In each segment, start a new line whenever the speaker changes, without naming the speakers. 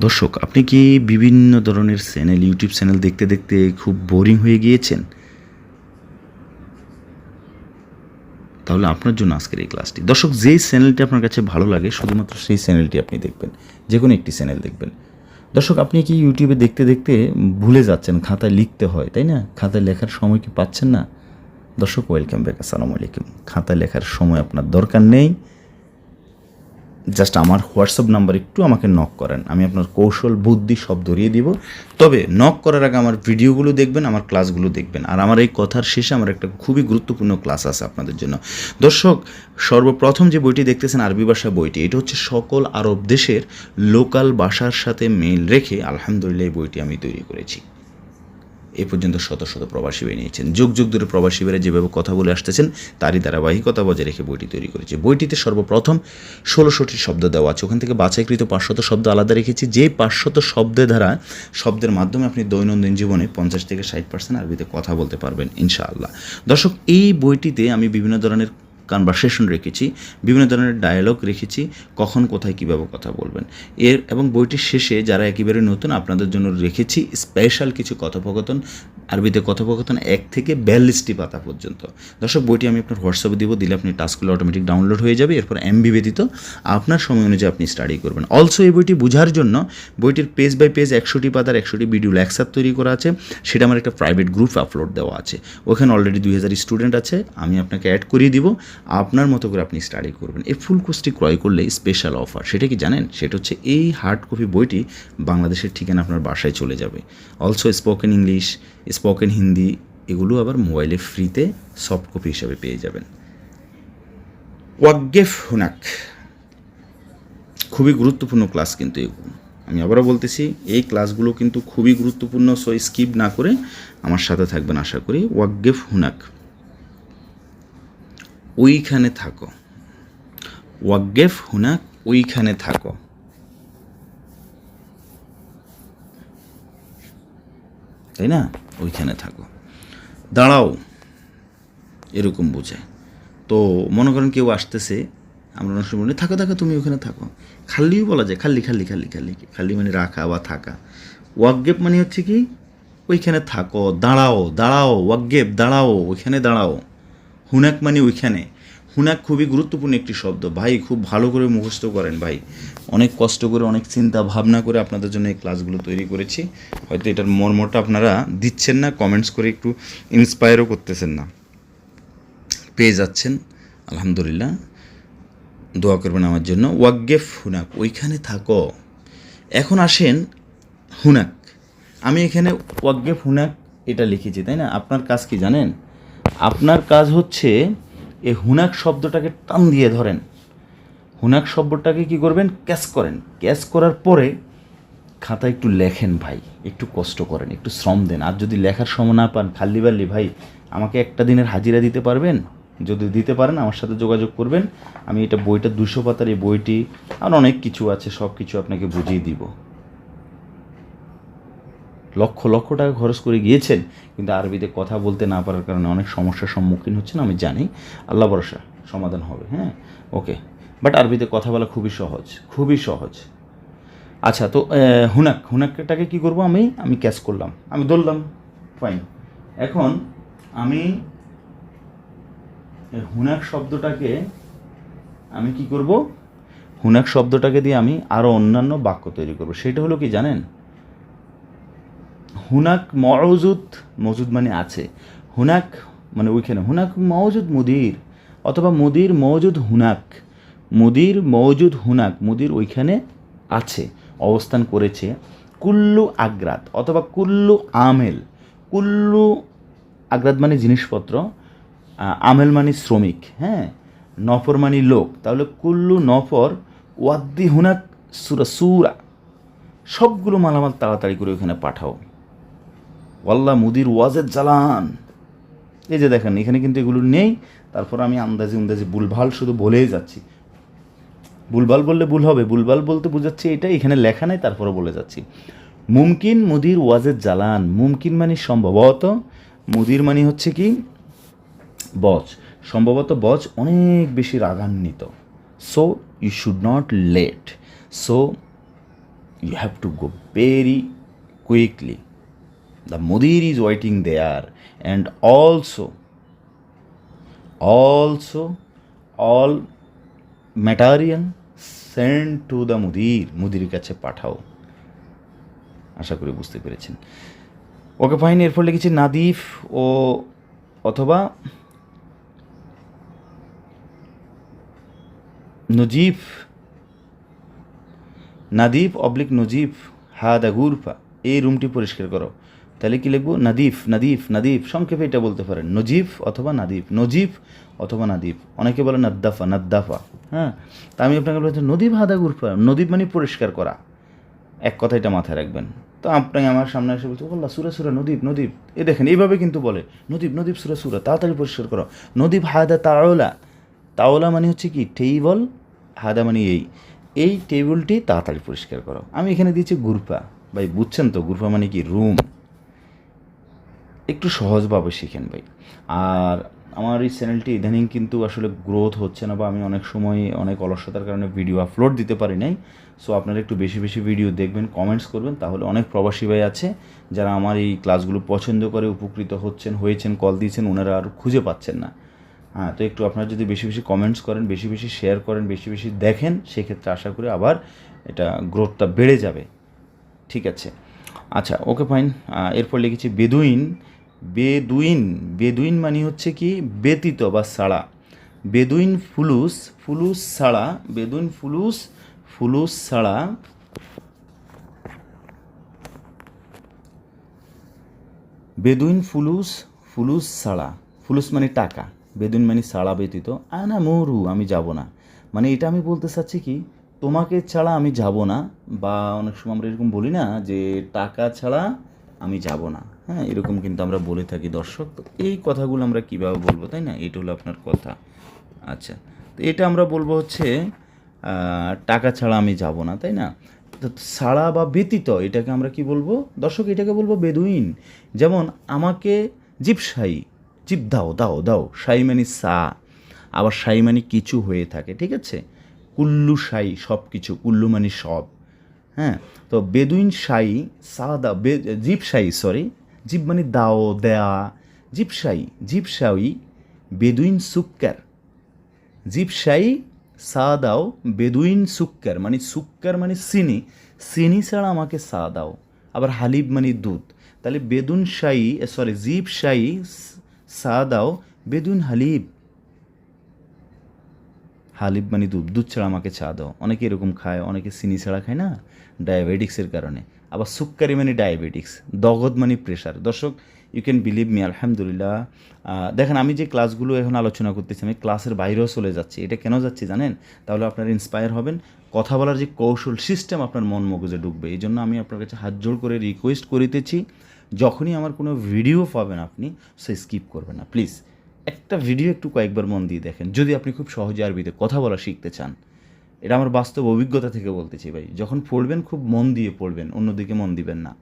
দর্শক, আপনি কি বিভিন্ন ধরনের চ্যানেল, ইউটিউব চ্যানেল দেখতে দেখতে খুব বোরিং হয়ে গিয়েছেন? তাহলে আপনার জন্য আজকের এই ক্লাসটি। দর্শক, যেই চ্যানেলটি আপনার কাছে ভালো লাগে, শুধুমাত্র সেই চ্যানেলটি আপনি দেখবেন যে কোনো একটি চ্যানেল দেখবেন। দর্শক, আপনি কি ইউটিউবে দেখতে দেখতে ভুলে যাচ্ছেন, খাতায় লিখতে হয়, তাই না? খাতায় লেখার সময় কি পাচ্ছেন না? দর্শক, ওয়েলকাম ব্যাক, আসসালামু আলাইকুম। খাতায় লেখার সময় আপনার দরকার নেই। জাস্ট আমার হোয়াটসঅ্যাপ নাম্বার একটু আমাকে নক করেন। আমি আপনার কৌশল, বুদ্ধি সব ধরিয়ে দিব। তবে নক করার আগে আমার ভিডিওগুলো দেখবেন, আমার ক্লাসগুলো দেখবেন। আর আমার এই কথার শেষে আমার একটা খুবই গুরুত্বপূর্ণ ক্লাস আছে আপনাদের জন্য। দর্শক, সর্বপ্রথম যে বইটি দেখতেছেন আরবি ভাষা বইটি, এটা হচ্ছে সকল আরব দেশের লোকাল ভাষার সাথে মিল রেখে আলহামদুলিল্লাহ এই বইটি আমি তৈরি করেছি। এ পর্যন্ত শত শত প্রবাসী নিয়েছেন। যুগ যুগ ধরে প্রবাসী বেড়ে যেভাবে কথা বলে আসতেছেন, তারই ধারাবাহিকতা বজায় রেখে বইটি তৈরি করেছে। বইটিতে সর্বপ্রথম ষোলোশোটি শব্দ দেওয়া আছে। ওখান থেকে বাছাইকৃত পাঁচশত শব্দ আলাদা রেখেছি। যে পাঁচশত শব্দের দ্বারা শব্দের মাধ্যমে আপনি দৈনন্দিন জীবনে পঞ্চাশ থেকে ষাট পার্সেন্ট আরবিতে কথা বলতে পারবেন, ইনশাআল্লাহ। দর্শক, এই বইটিতে আমি বিভিন্ন ধরনের কনভারসেশন রেখেছি, বিভিন্ন ধরনের ডায়ালগ রেখেছি, কখন, কোথায়, কীভাবে কথা বলবেন। এর এবং বইটির শেষে যারা একেবারে নতুন, আপনাদের জন্য রেখেছি স্পেশাল কিছু কথোপকথন। আরবিতে কথোপকথন এক থেকে বিয়াল্লিশটি পাতা পর্যন্ত। দর্শক, বইটি আমি আপনার হোয়াটসঅ্যাপে দিব, দিলে আপনি টাস্কগুলো অটোমেটিক ডাউনলোড হয়ে যাবে। এরপর এমবি ব্যতীত আপনার সময় অনুযায়ী আপনি স্টাডি করবেন। অলসো এই বইটি বোঝার জন্য বইটির পেজ বাই পেজ একশোটি পাতার একশোটি ভিডিও লেকচার তৈরি করা আছে। সেটা আমার একটা প্রাইভেট গ্রুপ আপলোড দেওয়া আছে। ওখানে অলরেডি দুই হাজার স্টুডেন্ট আছে। আমি আপনাকে অ্যাড করিয়ে দিব। আপনার মতো করে আপনি স্টাডি করবেন। এই ফুল কোর্সটি ক্রয় করলে স্পেশাল অফার সেটা কি জানেন? সেটা হচ্ছে এই হার্ড কপি বইটি বাংলাদেশের ঠিকানা আপনার বাসায় চলে যাবে। Also spoken English spoken Hindi এগুলো আবার মোবাইলে ফ্রিতে সফট কপি হিসাবে পেয়ে যাবেন। ওয়াগেফ হুনাক। খুবই গুরুত্বপূর্ণ ক্লাস কিন্তু এগুলো। আমি আবারও বলতেছি, এই ক্লাসগুলো কিন্তু খুবই গুরুত্বপূর্ণ সো স্কিপ না করে আমার সাথে থাকবেন আশা করি। ওয়াগেফ হুনাক। ওইখানে থাকো। ওয়াগেফ হুনাক, ওইখানে থাকো। তাই না ওইখানে থাকো। দাঁড়াও। এরকম বোঝায়। তো মনে করেন কেউ আসতেছে, আমরা অনেক সময় থাকো থাকো, তুমি ওখানে থাকো। খাল্লিও বলা যায়, খাল্লি খাল্লি খাল্লি খাল্লি। খাল্লি মানে রাখা বা থাকা। ওয়াগেপ মানে হচ্ছে কি? ওইখানে থাকো, দাঁড়াও দাঁড়াও ওয়াকগেপ দাঁড়াও, ওইখানে দাঁড়াও। হুনাক মানে ওইখানে। হুনাক খুবই গুরুত্বপূর্ণ একটি শব্দ। ভাই, খুব ভালো করে মুখস্থ করেন ভাই। অনেক কষ্ট করে, অনেক চিন্তা ভাবনা করে আপনাদের জন্য এই ক্লাসগুলো তৈরি করেছি। হয়তো এটার মর্মটা আপনারা দিচ্ছেন না কমেন্টস করে একটু ইন্সপায়ারও করতেছেন না। পেয়ে যাচ্ছেন, আলহামদুলিল্লাহ। দোয়া করবেন আমার জন্য। ওয়াগেফ হুনাক, ওইখানে থাকো। এখন আসেন হুনাক। আমি এখানে ওয়াগেফ হুনাক এটা লিখেছি, তাই না? আপনার কাজ কি জানেন? আপনার কাজ হচ্ছে এই হুনাক শব্দটাকে টান দিয়ে ধরেন। হুনাক শব্দটাকে কি করবেন? ক্যাচ করেন। ক্যাচ করার পরে খাতা একটু লেখেন ভাই, একটু কষ্ট করেন, একটু শ্রম দেন। আর যদি লেখার সময় না পান খাল্লি বাল্লি ভাই, আমাকে একটা দিনের হাজিরা দিতে পারবেন? যদি দিতে পারেন, আমার সাথে যোগাযোগ করবেন। আমি এটা বইটা দুশো পাতার এই বইটি আর অনেক কিছু আছে সব কিছু আপনাকে বুঝিয়ে দিব। লক্ষ লক্ষ টাকা খরচ করে গিয়েছেন, কিন্তু আরবিতে কথা বলতে না পারার কারণে অনেক সমস্যার সম্মুখীন হচ্ছেন, আমি জানি। আল্লাহ ভরসা, সমাধান হবে হ্যাঁ? ওকে। বাট আরবিতে কথা বলা খুবই সহজ খুবই সহজ। আচ্ছা তো হুনাক, হুনাকটাকে কি করব আমি? আমি ক্যাচ করলাম। আমি ধরলাম ফাইন এখন আমি হুনাক শব্দটাকে আমি কি করব? হুনাক শব্দটাকে দিয়ে আমি আরও অন্যান্য বাক্য তৈরি করব। সেটা হলো কি জানেন? হুনাক মজুদ মজুদ মানে আছে। হুনাক মানে ওইখানে। হুনাক মজুদ মুদির, অথবা মুদির মজুদ হুনাক। মুদির মজুদ হুনাক, মুদির ওইখানে আছে, অবস্থান করেছে। কুল্লু আগ্রাত অথবা কুল্লু আমেল। কুল্লু আগ্রাত মানে জিনিসপত্র আমেল মানে শ্রমিক হ্যাঁ? নফর মানে লোক। তাহলে কুল্লু, নফর, ওয়াদ্দি হুনাক, সুরা সুরা। সবগুলো মালামাল তাড়াতাড়ি করে ওখানে পাঠাও। ওয়াল্লা মুদির ওয়াজের জ্বালান। এই যে দেখেন, এখানে কিন্তু এগুলো নেই। তারপর আমি আন্দাজে উন্দাজি ভুলভাল শুধু বলেই যাচ্ছি। ভুলভাল বললে ভুল হবে, ভুলভাল বলতে বোঝাচ্ছি এটা, এখানে লেখা নেই তারপরে বলে যাচ্ছি। মুমকিন মুদির ওয়াজের জ্বালান। মুমকিন মানে সম্ভবত, মুদির মানে হচ্ছে কি? বচ সম্ভবত বচ অনেক বেশি রাগান্বিত। So you should not let so you have to go very quickly. The mudir is waiting there. And also also, all material send to the মুদির মুদির কাছে পাঠাও। আশা করি বুঝতে পেরেছেন। ওকে ফাইন এরপর লিখেছি নাদিফ ও অথবা নজিফ, নাদিফ, অবলিক নজিফ, হাদা, গুরফা, এই রুমটি পরিষ্কার করো। তাহলে কি লিখব? নাদিফ নাদিফ নাদিফ। সংক্ষেপে এটা বলতে পারেন। নজিফ অথবা নাদিফ। নজিফ অথবা নাদিফ। অনেকে বলে নাদ্দাফা নাদ্দাফা। হ্যাঁ? তা আমি আপনাকে বলছি নদীপ হাদা গুরফা নদীপ মানে পরিষ্কার করা। এক কথা এটা মাথায় রাখবেন। তো আপনাকে আমার সামনে এসে বলছে বললা সুরা সুরা, নদীপ নদীপ। এ দেখেন, এইভাবে কিন্তু বলে, নদীপ নদীপ, সুরা সুরা, তাড়াতাড়ি পরিষ্কার করো। নদীপ হাদা তাওলা। তাওলা মানে হচ্ছে কি? টেবল হাদা মানে এই। এই টেবিলটি তাড়াতাড়ি পরিষ্কার করো। আমি এখানে দিয়েছি গুরফা। ভাই, বুঝছেন তো, গুরফা মানে কি? রুম। একটু সহজভাবে শিখেন ভাই। আর আমার এই চ্যানেলটি ইদানিং কিন্তু আসলে গ্রোথ হচ্ছে না বা আমি অনেক সময় অনেক অলসতার কারণে ভিডিও আপলোড দিতে পারি নাই। সো আপনারা একটু বেশি বেশি ভিডিও দেখবেন কমেন্টস করবেন, তাহলে অনেক প্রবাসী ভাই আছে যারা আমার এই ক্লাসগুলো পছন্দ করে, উপকৃত হচ্ছেন, হয়েছেন কল দিয়েছেন ওনারা আর খুঁজে পাচ্ছেন না। হ্যাঁ তো একটু আপনারা যদি বেশি বেশি কমেন্টস করেন, বেশি বেশি শেয়ার করেন, বেশি বেশি দেখেন, সেক্ষেত্রে আশা করি আবার এটা গ্রোথটা বেড়ে যাবে। ঠিক আছে? আচ্ছা ওকে ফাইন এরপর লিখেছি বেদুইন বেদুইন বেদুইন মানে হচ্ছে কি ব্যতীত বা সাড়া। বেদুইন ফুলুস ফুলুস সাড়া, বেদুইন ফুলুস ফুলুস সাড়া। বেদুইন ফুলুস ফুলুস সাড়া। ফুলুস মানে টাকা, বেদুইন মানে ছাড়া ব্যতীত। আনা মরু আমি যাব না। মানে এটা আমি বলতে চাচ্ছি কি তোমাকে ছাড়া আমি যাব না, বা অনেক সময় আমরা এরকম বলি না যে টাকা ছাড়া আমি যাব না। হ্যাঁ এরকম কিন্তু আমরা বলে থাকি দর্শক। তো এই কথাগুলো আমরা কীভাবে বলব, তাই না? এটা হলো আপনার কথা। আচ্ছা তো এটা আমরা বলব হচ্ছে টাকা ছাড়া আমি যাব না, তাই না? তো ছাড়া বা ব্যতীত এটাকে আমরা কি বলব? দর্শক, এটাকে বলব বেদুইন। যেমন, আমাকে জিপসাই জিপ দাও দাও দাও, সাই মানে সা, আবার সাই মানে কিছু হয়ে থাকে, ঠিক আছে? কুল্লু সাই সব কিছু কুল্লু মানে সব। হ্যাঁ তো বেদুইন সাই সা দা বে জিপ সাই সরি জিপ মানে দাও, দেয়া। জিপ সাই জিপ সাই বেদুইন সুক্কার। জিপসাই সা দাও বেদুইন সুক্কার মানে সুক্কার মানে চিনি চিনি ছাড়া আমাকে সা দাও আবার হালিব মানে দুধ। তাহলে বেদুন শাই সরি জিপ শাই সা দাও বেদুন হালিব। হালিব মানে দুধ দুধ ছাড়া আমাকে চা দাও। অনেকে এরকম খায়, অনেকে চিনি ছাড়া খায় না, ডায়াবেটিক্সের কারণে। আবার সুক্কারি মানে ডায়াবেটিক্স, দগদ মানে প্রেশার। দর্শক ইউ ক্যান বিলিভ মি আলহামদুলিল্লাহ। দেখেন, আমি যে ক্লাসগুলো এখন আলোচনা করতেছি, আমি ক্লাসের বাইরেও চলে যাচ্ছি। এটা কেন যাচ্ছি জানেন? তাহলে আপনারা ইন্সপায়ার হবেন, কথা বলার যে কৌশল সিস্টেম আপনার মন মগজে ঢুকবে। এই জন্য আমি আপনার কাছে হাত জোড় করে রিকোয়েস্ট করিতেছি, যখনই আমার কোনো ভিডিও পাবেন আপনি, সে স্কিপ করবেন না। প্লিজ একটা ভিডিও একটু কয়েকবার মন দিয়ে দেখেন। যদি আপনি খুব সহজে আরবিতে কথা বলা শিখতে চান, এটা আমার বাস্তব অভিজ্ঞতা থেকে বলতেছি ভাই, যখন পড়বেন খুব মন দিয়ে পড়বেন, অন্যদিকে মন দিবেন না।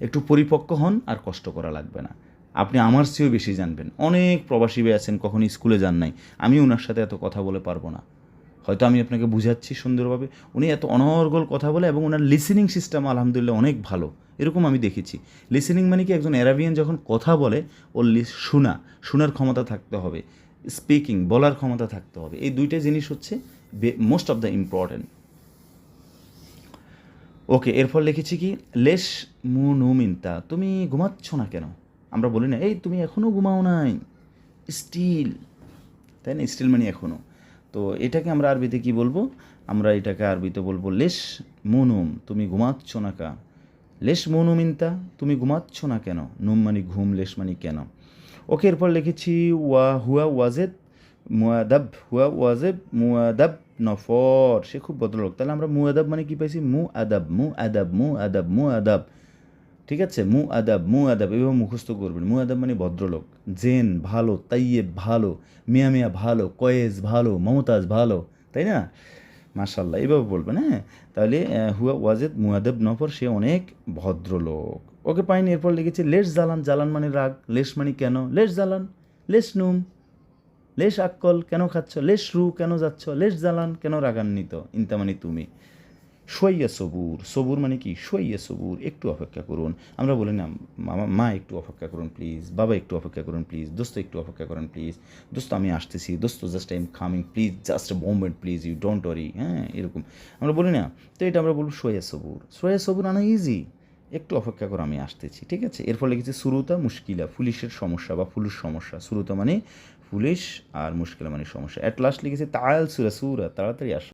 একটু পরিপক্ক হন, আর কষ্ট করা লাগবে না। আপনি আমার চেয়েও বেশি জানবেন। অনেক প্রবাসী ভাই আছেন কখনো স্কুলে যান নাই। আমি ওনার সাথে এত কথা বলে পারব না। হয়তো আমি আপনাকে বুঝাচ্ছি সুন্দরভাবে। উনি এত অনর্গল কথা বলে এবং ওনার লিসেনিং সিস্টেম আলহামদুলিল্লাহ অনেক ভালো। এরকম আমি দেখেছি। লিসেনিং মানে কি একজন অ্যারাবিয়ান যখন কথা বলে, ওর শোনা, শোনার ক্ষমতা থাকতে হবে। স্পিকিং বলার ক্ষমতা থাকতে হবে। এই দুইটা জিনিস হচ্ছে most of the important okay, এরপর লিখেছি কি, লেশ মু নুমিনতা তুমি ঘুমাচ্ছ না কেন? আমরা বলি না, এই তুমি এখনও ঘুমাও নাই। স্টিল তাই না? স্টিল মানে এখনও তো এটাকে আমরা আরবিতে কি বলব? আমরা এটাকে আরবিতে বলব, লেশ মুনুম, তুমি ঘুমাচ্ছ না কা? লেশ মুনুমিনতা তুমি ঘুমাচ্ছ না কেন? নুম মানে ঘুম, লেশ মানে কেন? ওকে, এরপর লিখেছি, ওয়া হুয়া ওয়াজেদ মুয়াদাব, হুয়া ওয়াজেব মুয়াদাব নফর। সে খুব ভদ্রলোক। তাহলে আমরা মুয়াদাব মানে কি পাইছি? মু আদাব মু আদাব মু আদাব মু আদাব ঠিক আছে? মু আদাব মু আদাব এভাবে মুখস্থ করবেন। মু আদাব মানে ভদ্রলোক। জেন, ভালো তাইয়েব ভালো, মিয়া মিয়া ভালো, কয়েজ ভালো, মমতাজ ভালো, তাই না? মাশাল্লাহ এইভাবে বলবেন হ্যাঁ? তাহলে হুয়া ওয়াজেদ মুয়াদেব নফর, সে অনেক ভদ্রলোক। ওকে পাইনি, এরপর লিখেছে, লেশ জ্বালান জ্বালান মানে রাগ, লেশ মানে কেন? লেশ জ্বালান লেশ নুম, লেশ আক্কল, কেন খাচ্ছ? লেশ রু, কেন যাচ্ছ? লেশ জ্বালান কেন রাগান্বিত? ইন্তা মানে তুমি। সইয়া সবুর সবুর মানে কি? সইয়া সবুর, একটু অপেক্ষা করুন। আমরা বলি, না, মামা, মা একটু অপেক্ষা করুন প্লিজ বাবা একটু অপেক্ষা করুন প্লিজ দোস্ত একটু অপেক্ষা করুন প্লিজ দোস্ত, আমি আসতেছি। দোস্ত just I am coming please just a moment please you don't worry হ্যাঁ এরকম। আমরা বলি, না, তো এটা আমরা বলব সোয়া সবুর। সোয়া সবুর আনা ইজি একটু অপেক্ষা করো, আমি আসতেছি, ঠিক আছে? এর ফলে কিছু শুরুতা মুশকিলা, পুলিশের সমস্যা বা ফুলুর সমস্যা। শুরুতা মানে পুলিশ আর মুশকিলা মানে সমস্যা। অ্যাট লাস্ট লিখেছে তায়াল সুরা সুরা, তাড়াতাড়ি আসো।